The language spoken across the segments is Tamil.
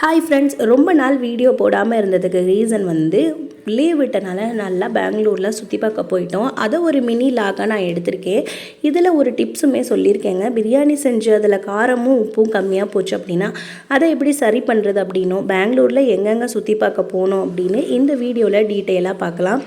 ஹாய் ஃப்ரெண்ட்ஸ் ரொம்ப நாள் வீடியோ போடாமல் இருந்ததுக்கு ரீசன் வந்து லீவ் விட்டனால நல்லா பெங்களூரில் சுற்றி பார்க்க போயிட்டோம். அதை ஒரு மினி லாகாக நான் எடுத்திருக்கேன். இதில் ஒரு டிப்ஸுமே சொல்லியிருக்கேங்க. பிரியாணி செஞ்சு அதில் காரமும் உப்பும் கம்மியாக போச்சு அப்படின்னா அதை எப்படி சரி பண்ணுறது அப்படின்னும் பெங்களூரில் எங்கெங்கே சுற்றி பார்க்க போனோம் அப்படின்னு இந்த வீடியோவில் டீட்டெயிலாக பார்க்கலாம்.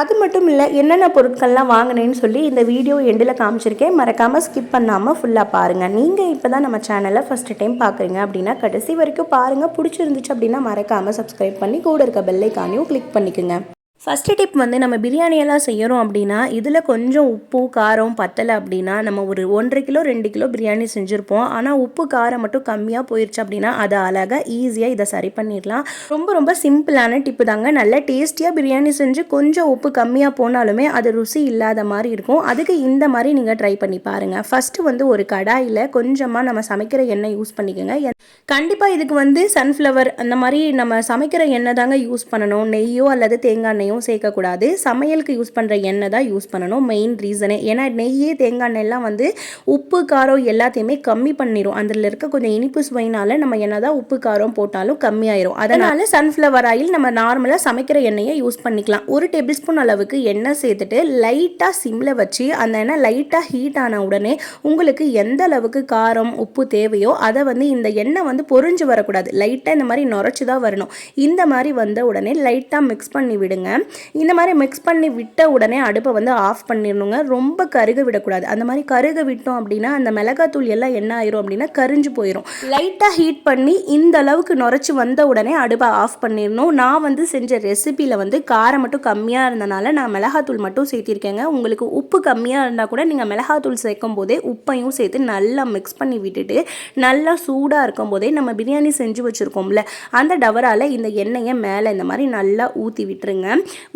அது மட்டும் இல்லை என்னென்ன பொருட்கள்லாம் வாங்கினேன்னு சொல்லி இந்த வீடியோ எண்டில் காமிச்சிருக்கேன். மறக்காமல் ஸ்கிப் பண்ணாமல் ஃபுல்லாக பாருங்கள் நீங்கள் இப்போ தான் நம்ம சேனலை ஃபஸ்ட்டு டைம் பார்க்குறீங்க அப்படின்னா கடைசி வரைக்கும் பாருங்கள் பிடிச்சிருந்துச்சு அப்படின்னா மறக்காமல் சப்ஸ்கிரைப் பண்ணி கூட இருக்க பெல்லைக்கானையும் கிளிக் பண்ணிக்கோங்க. ஃபஸ்ட்டு டிப் வந்து நம்ம பிரியாணியெல்லாம் செய்கிறோம் அப்படின்னா இதில் கொஞ்சம் உப்பு காரம் பத்தலை அப்படின்னா நம்ம ஒரு ஒன்றரை கிலோ ரெண்டு கிலோ பிரியாணி செஞ்சுருப்போம். ஆனால் உப்பு காரம் மட்டும் கம்மியாக போயிடுச்சு அப்படின்னா அதை அழகாக ஈஸியாக இதை சரி பண்ணிடலாம். ரொம்ப ரொம்ப சிம்பிளான டிப்பு தாங்க. நல்ல டேஸ்டியாக பிரியாணி செஞ்சு கொஞ்சம் உப்பு கம்மியாக போனாலுமே அது ருசி இல்லாத மாதிரி இருக்கும். அதுக்கு இந்த மாதிரி நீங்கள் ட்ரை பண்ணி பாருங்கள் ஃபஸ்ட்டு வந்து ஒரு கடாயில் கொஞ்சமாக நம்ம சமைக்கிற எண்ணெய் யூஸ் பண்ணிக்கோங்க. கண்டிப்பாக இதுக்கு வந்து சன்ஃப்ளவர் அந்த மாதிரி நம்ம சமைக்கிற எண்ணெய் தாங்க யூஸ் பண்ணணும். நெய்யோ அல்லது தேங்காய் எண்ணெயும் சேர்க்கக்கூடாது. சமையலுக்கு யூஸ் பண்ணுற எண்ணெய் தான் யூஸ் பண்ணணும். மெயின் ரீசனே ஏன்னா நெய்யே தேங்காய் எண்ணெய்லாம் வந்து உப்பு காரம் எல்லாத்தையுமே கம்மி பண்ணிடும் அதில் இருக்க கொஞ்சம் இனிப்பு சுவையினால நம்ம என்ன தான் உப்பு காரம் போட்டாலும் கம்மியாயிரும். அதனால் சன்ஃப்ளவர் ஆயில் நம்ம நார்மலாக சமைக்கிற எண்ணெயை யூஸ் பண்ணிக்கலாம். ஒரு டேபிள் ஸ்பூன் அளவுக்கு எண்ணெய் சேர்த்துட்டு லைட்டாக சிம்மில் வச்சு அந்த எண்ணெய் லைட்டாக ஹீட் ஆன உடனே உங்களுக்கு எந்த அளவுக்கு காரம் உப்பு தேவையோ அதை வந்து இந்த எண்ணெய் வந்து பொறிஞ்சு வரக்கூடாது. லைட்டாக இந்த மாதிரி நுரைச்சி தான் வரணும். இந்த மாதிரி வந்த உடனே லைட்டாக மிக்ஸ் பண்ணி விடுங்க. இந்த மாதிரி மிக்ஸ் பண்ணி விட்ட உடனே அடுப்பை வந்து ஆஃப் பண்ணிடணுங்க. ரொம்ப கருக விடக்கூடாது. அந்த மாதிரி கருக விட்டோம் அப்படின்னா அந்த மிளகாத்தூள் எல்லாம் என்ன ஆயிரும் அப்படின்னா கரிஞ்சு போயிடும் லைட்டாக ஹீட் பண்ணி இந்த அளவுக்கு நுரைச்சி வந்த உடனே அடுப்பை ஆஃப் பண்ணிடணும். நான் வந்து செஞ்ச ரெசிபியில் வந்து காரம் மட்டும் கம்மியாக இருந்தனால நான் மிளகாத்தூள் மட்டும் சேர்த்திருக்கேங்க. உங்களுக்கு உப்பு கம்மியாக இருந்தால் கூட நீங்கள் மிளகாத்தூள் சேர்க்கும் போதே உப்பையும் சேர்த்து நல்லா மிக்ஸ் பண்ணி விட்டுட்டு நல்லா சூடாக இருக்கும் போதே நம்ம பிரியாணி செஞ்சு வச்சுருக்கோம்ல அந்த டவரால் இந்த எண்ணெயை மேலே இந்த மாதிரி நல்லா ஊற்றி விட்டுருங்க.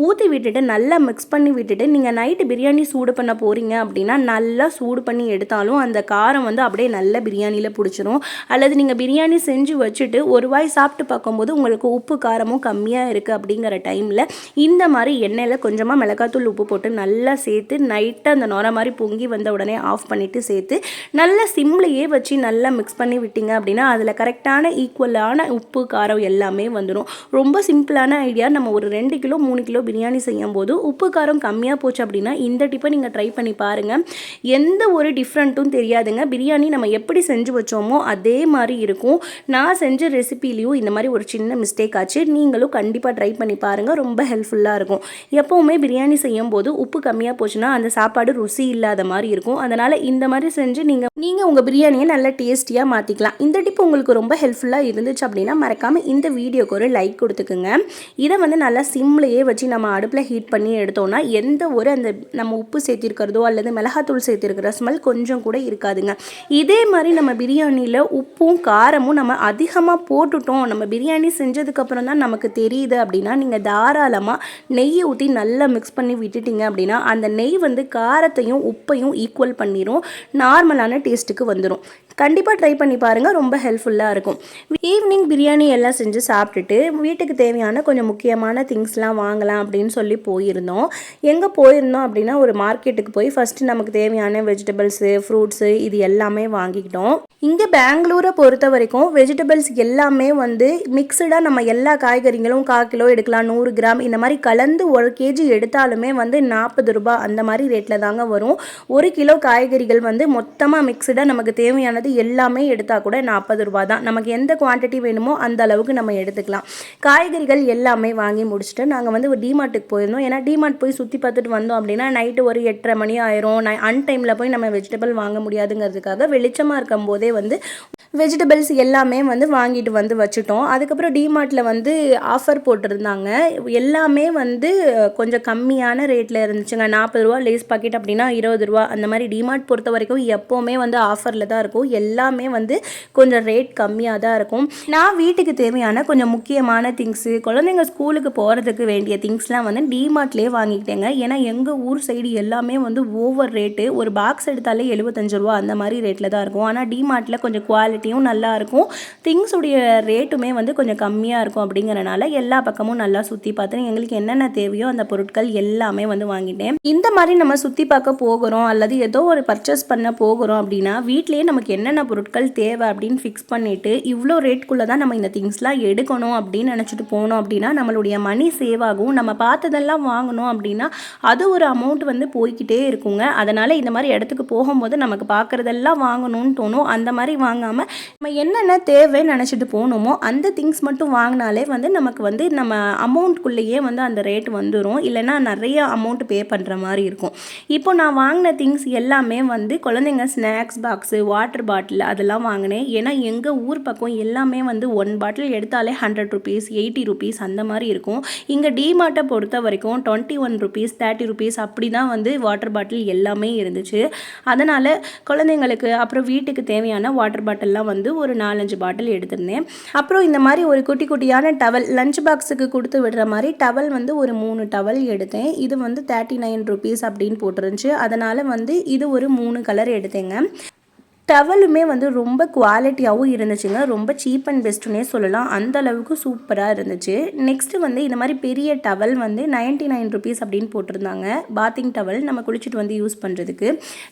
ஊற்றி விட்டுட்டு நல்லா மிக்ஸ் பண்ணி விட்டுட்டு நீங்கள் நைட்டு பிரியாணி சூடு பண்ண போகிறீங்க அப்படின்னா நல்லா சூடு பண்ணி எடுத்தாலும் அந்த காரம் வந்து அப்படியே நல்ல பிரியாணியில் பிடிச்சிரும். அல்லது நீங்கள் பிரியாணி செஞ்சு வச்சுட்டு ஒரு வாய் சாப்பிட்டு பார்க்கும்போது உங்களுக்கு உப்பு காரமும் கம்மியாக இருக்குது அப்படிங்கிற டைமில் இந்த மாதிரி எண்ணெயில் கொஞ்சமாக மிளகாத்தூள் உப்பு போட்டு நல்லா சேர்த்து நைட்டாக அந்த நுர மாதிரி பொங்கி வந்த உடனே ஆஃப் பண்ணிவிட்டு சேர்த்து நல்லா சிம்லையே வச்சு நல்லா மிக்ஸ் பண்ணி விட்டீங்க அப்படின்னா அதில் கரெக்டான ஈக்குவலான உப்பு காரம் எல்லாமே வந்துடும் ரொம்ப சிம்பிளான ஐடியா நம்ம ஒரு ரெண்டு கிலோ மூணு கிலோ பிரியாணி செய்யும் போது உப்பு காரம் கம்மியாக போச்சு அப்படின்னா இந்த டிப்பை நீங்கள் ட்ரை பண்ணி பாருங்கள் எந்த ஒரு டிஃப்ரெண்ட்டும் தெரியாதுங்க. பிரியாணி நம்ம எப்படி செஞ்சு வச்சோமோ அதே மாதிரி இருக்கும். நான் செஞ்ச ரெசிபிலையும் இந்த மாதிரி ஒரு சின்ன மிஸ்டேக் ஆச்சு. நீங்களும் கண்டிப்பாக ட்ரை பண்ணி பாருங்கள் ரொம்ப ஹெல்ப்ஃபுல்லாக இருக்கும். எப்போவுமே பிரியாணி செய்யும் போது உப்பு கம்மியாக போச்சுன்னா அந்த சாப்பாடு ருசி இல்லாத மாதிரி இருக்கும். அதனால் இந்த மாதிரி செஞ்சு நீங்கள் நீங்கள் உங்கள் பிரியாணியை நல்லா டேஸ்டியாக மாற்றிக்கலாம் இந்த டிப் உங்களுக்கு ரொம்ப ஹெல்ப்ஃபுல்லாக இருந்துச்சு அப்படின்னா மறக்காமல் இந்த வீடியோக்கு ஒரு லைக் கொடுத்துக்குங்க. இதை வந்து நல்லா சிம்லையே வச்சு நம்ம அடுப்பில் ஹீட் பண்ணி எடுத்தோம்னா எந்த ஒரு அந்த நம்ம உப்பு சேர்த்திருக்கிறதோ அல்லது மிளகாத்தூள் சேர்த்திருக்கிற ஸ்மெல் கொஞ்சம் கூட இருக்காதுங்க. இதே மாதிரி நம்ம பிரியாணியில் உப்பும் காரமும் நம்ம அதிகமாக போட்டுட்டோம். நம்ம பிரியாணி செஞ்சதுக்கப்புறம் தான் நமக்கு தெரியுது அப்படின்னா நீங்கள் தாராளமாக நெய்யை ஊற்றி நல்லா மிக்ஸ் பண்ணி விட்டுட்டீங்க அப்படின்னா அந்த நெய் வந்து காரத்தையும் உப்பையும் ஈக்குவல் பண்ணிடும் நார்மலான டேஸ்ட்டுக்கு வந்துடும் கண்டிப்பாக ட்ரை பண்ணி பாருங்கள் ரொம்ப ஹெல்ப்ஃபுல்லாக இருக்கும். ஈவினிங் பிரியாணி எல்லாம் செஞ்சு சாப்பிட்டுட்டு வீட்டுக்கு தேவையான கொஞ்சம் முக்கியமான திங்ஸ்லாம் வாங்க வாங்கலாம் அப்படின்னு சொல்லி போயிருந்தோம். எங்கே போயிருந்தோம் அப்படின்னா ஒரு மார்க்கெட்டுக்கு போய் ஃபஸ்ட்டு நமக்கு தேவையான வெஜிடபிள்ஸு ஃப்ரூட்ஸு இது எல்லாமே வாங்கிக்கிட்டோம். இங்கே பெங்களூரை பொறுத்த வரைக்கும் வெஜிடபிள்ஸ் எல்லாமே வந்து மிக்சடாக நம்ம எல்லா காய்கறிகளும் கால் கிலோ எடுக்கலாம் நூறு கிராம் இந்த மாதிரி கலந்து ஒரு கேஜி எடுத்தாலுமே வந்து நாற்பது ரூபா அந்த மாதிரி ரேட்டில் தாங்க வரும். ஒரு கிலோ காய்கறிகள் வந்து மொத்தமாக மிக்சடாக நமக்கு தேவையானது எல்லாமே எடுத்தால் கூட நாற்பது ரூபா தான். நமக்கு எந்த குவான்டிட்டி வேணுமோ அந்த அளவுக்கு நம்ம எடுத்துக்கலாம். காய்கறிகள் எல்லாமே வாங்கி முடிச்சுட்டு நாங்கள் வந்து ஒரு டிமார்ட்டுக்கு போயிருந்தோம். ஏன்னா டிமார்ட் போய் சுற்றி பார்த்துட்டு வந்தோம் அப்படின்னா நைட்டு ஒரு எட்டரை மணி ஆயிரும். நான் அன்டைமில் போய் நம்ம வெஜிடபிள் வாங்க முடியாதுங்கிறதுக்காக வெளிச்சமாக இருக்கும் போதே வந்து வெஜிடபிள்ஸ் எல்லாமே வந்து வாங்கிட்டு வந்து வச்சுட்டோம். அதுக்கப்புறம் டிமார்ட்டில் வந்து ஆஃபர் போட்டிருந்தாங்க. எல்லாமே வந்து கொஞ்சம் கம்மியான ரேட்டில் இருந்துச்சுங்க. நாற்பது ரூபா லேஸ் பாக்கெட் அப்படின்னா இருபது ரூபா. அந்த மாதிரி டிமார்ட் பொறுத்த வரைக்கும் எப்போவுமே வந்து ஆஃபரில் தான் இருக்கும். எல்லாமே வந்து கொஞ்சம் ரேட் கம்மியாக தான் இருக்கும். நான் வீட்டுக்கு தேவையான கொஞ்சம் முக்கியமான திங்ஸு குழந்தைங்க ஸ்கூலுக்கு போகிறதுக்கு வேண்டிய வேண்டிய திங்ஸ்லாம் வந்து டிமார்ட்லேயே வாங்கிக்கிட்டேங்க. ஏன்னா எங்கள் ஊர் சைடு எல்லாமே வந்து ஓவர் ரேட்டு ஒரு பாக்ஸ் எடுத்தாலே எழுபத்தஞ்சு ரூபா அந்த மாதிரி ரேட்டில் தான் இருக்கும். ஆனால் டிமார்ட்டில் கொஞ்சம் குவாலிட்டியும் நல்லா இருக்கும். திங்ஸுடைய ரேட்டுமே வந்து கொஞ்சம் கம்மியாக இருக்கும் அப்படிங்கிறனால எல்லா பக்கமும் நல்லா சுற்றி பார்த்து எங்களுக்கு என்னென்ன தேவையோ அந்த பொருட்கள் எல்லாமே வந்து வாங்கிட்டேன். இந்த மாதிரி நம்ம சுற்றி பார்க்க போகிறோம் அல்லது ஏதோ ஒரு பர்ச்சேஸ் பண்ண போகிறோம் அப்படின்னா வீட்லேயே நமக்கு என்னென்ன பொருட்கள் தேவை அப்படின்னு ஃபிக்ஸ் பண்ணிவிட்டு இவ்வளோ ரேட்குள்ளே தான் நம்ம இந்த திங்ஸ்லாம் எடுக்கணும் அப்படின்னு நினச்சிட்டு போனோம் அப்படின்னா நம்மளுடைய மணி சேவ் ஆகும். நம்ம பார்த்ததெல்லாம் வாங்கணும் அப்படின்னா அது ஒரு அமௌண்ட் வந்து போய்க்கிட்டே இருக்குங்க. அதனால் இந்த மாதிரி இடத்துக்கு போகும்போது நமக்கு பார்க்குறதெல்லாம் வாங்கணும்னு தோணும். அந்த மாதிரி வாங்காமல் நம்ம என்னென்ன தேவைன்னு நினச்சிட்டு போகணுமோ அந்த திங்ஸ் மட்டும் வாங்கினாலே வந்து நமக்கு வந்து நம்ம அமௌண்ட்குள்ளேயே வந்து அந்த ரேட் வந்துடும் இல்லைன்னா நிறைய அமௌண்ட் பே பண்ணுற மாதிரி இருக்கும். இப்போ நான் வாங்கின திங்ஸ் எல்லாமே வந்து குழந்தைங்க ஸ்நாக்ஸ் பாக்ஸு வாட்டர் பாட்டில் அதெல்லாம் வாங்கினேன். ஏன்னா எங்கள் ஊர் பக்கம் எல்லாமே வந்து ஒன் பாட்டில் எடுத்தாலே ஹண்ட்ரட் ருபீஸ் எயிட்டி ருபீஸ் அந்த மாதிரி இருக்கும். இங்கே டிமார்ட்டை பொறுத்த வரைக்கும் twenty one rupees thirty rupees அப்படி தான் வந்து வாட்டர் பாட்டில் எல்லாமே இருந்துச்சு. அதனால் குழந்தைங்களுக்கு அப்புறம் வீட்டுக்கு தேவையான வாட்டர் பாட்டில்லாம் வந்து ஒரு நாலஞ்சு பாட்டில் எடுத்திருந்தேன். அப்புறம் இந்த மாதிரி ஒரு குட்டி குட்டியான டவல் லஞ்ச் பாக்ஸுக்கு கொடுத்து விடுற மாதிரி டவல் வந்து ஒரு மூணு டவல் எடுத்தேன். இது வந்து தேர்ட்டி நைன் ருபீஸ் அப்படின்னு போட்டுருந்துச்சு. அதனால் வந்து இது ஒரு மூணு கலர் எடுத்தேங்க. டவலுமே வந்து ரொம்ப குவாலிட்டியாகவும் இருந்துச்சுங்க. ரொம்ப சீப் அண்ட் பெஸ்ட்டுன்னே சொல்லலாம். அந்த அளவுக்கு சூப்பராக இருந்துச்சு. நெக்ஸ்ட்டு வந்து இந்த மாதிரி பெரிய டவல் வந்து நைன்ட்டி நைன் ருபீஸ் அப்படின்னு போட்டிருந்தாங்க. பாத்திங் டவல் நம்ம குளிச்சுட்டு வந்து யூஸ் பண்ணுறதுக்கு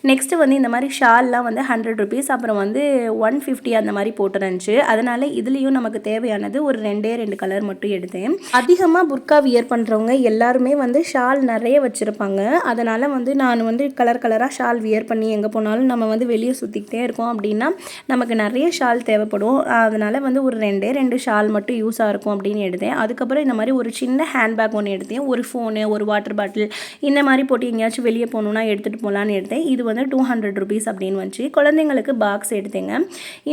நெக்ஸ்ட்டு வந்து இந்த மாதிரி ஷால்லாம் வந்து ஹண்ட்ரட் ருபீஸ் அப்புறம் வந்து ஒன் ஃபிஃப்டி அந்த மாதிரி போட்டுருந்துச்சு. அதனால் இதுலேயும் நமக்கு தேவையானது ஒரு ரெண்டே ரெண்டு கலர் மட்டும் எடுத்தேன். அதிகமாக புர்கா வியர் பண்ணுறவங்க எல்லாருமே வந்து ஷால் நிறைய வச்சுருப்பாங்க. அதனால் வந்து நான் வந்து கலர் கலராக ஷால் வியர் பண்ணி எங்கே போனாலும் நம்ம வந்து வெளியே சுற்றிக்கிட்டே இருக்கோம் அப்படின்னா நமக்கு நிறைய ஷால் தேவைப்படும். அதனால் வந்து ஒரு ரெண்டே ரெண்டு ஷால் மட்டும் யூஸாக இருக்கும் அப்படின்னு எடுத்தேன். அதுக்கப்புறம் இந்த மாதிரி ஒரு சின்ன ஹேண்ட்பேக் ஒன்று எடுத்தேன். ஒரு ஃபோனு ஒரு வாட்டர் பாட்டில் இந்த மாதிரி போட்டு எங்கேயாச்சும் வெளியே போகணுன்னா எடுத்துகிட்டு போகலான்னு எடுத்தேன். இது வந்து டூ ஹண்ட்ரட் ருபீஸ் அப்படின்னு வந்துச்சு. குழந்தைங்களுக்கு பாக்ஸ் எடுத்தேங்க.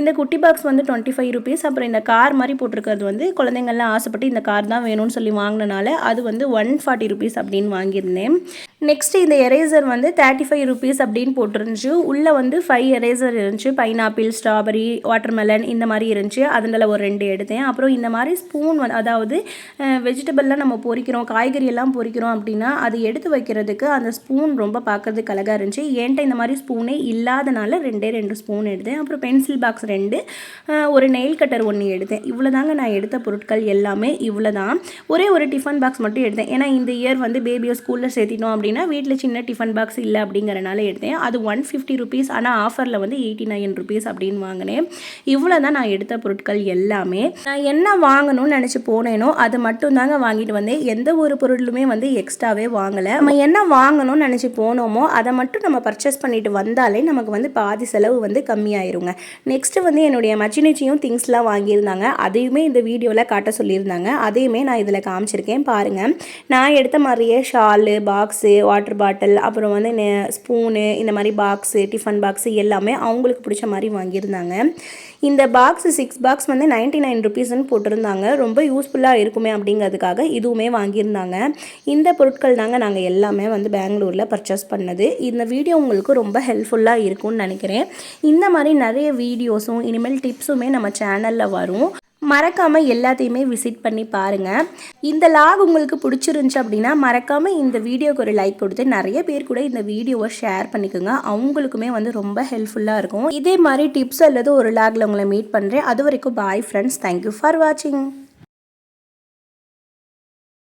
இந்த குட்டி பாக்ஸ் வந்து டுவெண்ட்டி ஃபைவ் ருபீஸ். அப்புறம் இந்த கார் மாதிரி போட்டிருக்கிறது வந்து குழந்தைங்கள்லாம் ஆசைப்பட்டு இந்த கார் தான் வேணும்னு சொல்லி வாங்கினனால அது வந்து ஒன் ஃபார்ட்டி ருபீஸ் அப்படின்னு வாங்கியிருந்தேன். நெக்ஸ்ட்டு இந்த எரேசர் வந்து தேர்ட்டி ஃபைவ் ருபீஸ் அப்படின்னு போட்டிருந்துச்சு. உள்ளே வந்து ஃபைவ் எரேசர் இருந்துச்சு. பைனாப்பிள் ஸ்ட்ராபெரி வாட்டர்மெலன் இந்த மாதிரி இருந்துச்சு. அதனால் ஒரு ரெண்டு எடுத்தேன். அப்புறம் இந்த மாதிரி ஸ்பூன் வந்து அதாவது வெஜிடபிள்லாம் நம்ம பொறிக்கிறோம் காய்கறி எல்லாம் அப்படின்னா அது எடுத்து வைக்கிறதுக்கு அந்த ஸ்பூன் ரொம்ப பார்க்கறதுக்கு அழகாக இருந்துச்சு. என்கிட்ட இந்த மாதிரி ஸ்பூனே இல்லாதனால ரெண்டே ரெண்டு ஸ்பூன் எடுத்தேன். அப்புறம் பென்சில் பாக்ஸ் ரெண்டு ஒரு நெயில் கட்டர் ஒன்று எடுத்தேன். இவ்வளோ தாங்க நான் எடுத்த பொருட்கள் எல்லாமே இவ்வளோ தான் ஒரே ஒரு டிஃபன் பாக்ஸ் மட்டும் எடுத்தேன். ஏன்னா இந்த இயர் வந்து பேபியை ஸ்கூலில் சேர்த்திட்டோம் அப்படின்னா வீட்டில் சின்ன டிஃபன் பாக்ஸ் இல்லை அப்படிங்கிறனால எடுத்தேன். அது ஒன் ஃபிஃப்டி ருபீஸ் ஆனால் ஆஃபரில் வந்து எயிட்டி நைன் ருபீஸ் அப்படின்னு வாங்கினேன். இவ்வளோ தான் நான் எடுத்த பொருட்கள் எல்லாமே. நான் என்ன வாங்கணும்னு நினச்சி போனேனோ அது மட்டும் தாங்க வாங்கிட்டு வந்தேன். எந்த ஒரு பொருளுமே வந்து எக்ஸ்ட்ராவே வாங்கலை. நம்ம என்ன வாங்கணும்னு நினச்சி போனோமோ அதை மட்டும் நம்ம பர்ச்சேஸ் பண்ணிட்டு வந்தாலே நமக்கு வந்து பாதி செலவு வந்து கம்மியாயிருங்க. நெக்ஸ்ட்டு வந்து என்னுடைய மச்சினிச்சியும் திங்ஸ்லாம் வாங்கியிருந்தாங்க. அதையுமே இந்த வீடியோவில் காட்ட சொல்லியிருந்தாங்க. அதையுமே நான் இதில் காமிச்சிருக்கேன். பாருங்கள் நான் எடுத்த மாதிரியே ஷாலு பாக்ஸு வாட்டர் பாட்டில் அப்புறம் வந்து ஸ்பூனு இந்த மாதிரி பாக்ஸு டிஃபன் பாக்ஸு எல்லாமே அவங்களுக்கு பிடிச்ச மாதிரி வாங்கியிருந்தாங்க. இந்த பாக்ஸ் சிக்ஸ் பாக்ஸ் வந்து நைன்ட்டி நைன் ருபீஸ்ன்னு போட்டிருந்தாங்க. ரொம்ப யூஸ்ஃபுல்லாக இருக்குமே அப்படிங்கிறதுக்காக இதுவுமே வாங்கியிருந்தாங்க. இந்த பொருட்கள் தாங்க நாங்கள் எல்லாமே வந்து பெங்களூரில் பர்ச்சேஸ் பண்ணது. இந்த வீடியோ உங்களுக்கு ரொம்ப ஹெல்ப்ஃபுல்லாக இருக்கும்னு நினைக்கிறேன். இந்த மாதிரி நிறைய வீடியோஸும் இனிமேல் டிப்ஸுமே நம்ம சேனலில் வரும். மறக்காமல் எல்லாத்தையுமே விசிட் பண்ணி பாருங்கள் இந்த லாக் உங்களுக்கு பிடிச்சிருந்துச்சு அப்படின்னா மறக்காமல் இந்த வீடியோக்கு ஒரு லைக் கொடுத்து நிறைய பேர் கூட இந்த வீடியோவை ஷேர் பண்ணிக்கோங்க. அவங்களுக்குமே வந்து ரொம்ப ஹெல்ப்ஃபுல்லாக இருக்கும். இதே மாதிரி டிப்ஸ் அல்லது ஒரு லாகில் உங்களை மீட் பண்ணுறேன் அது வரைக்கும் பாய் ஃப்ரெண்ட்ஸ் தேங்க்யூ ஃபார் வாட்சிங்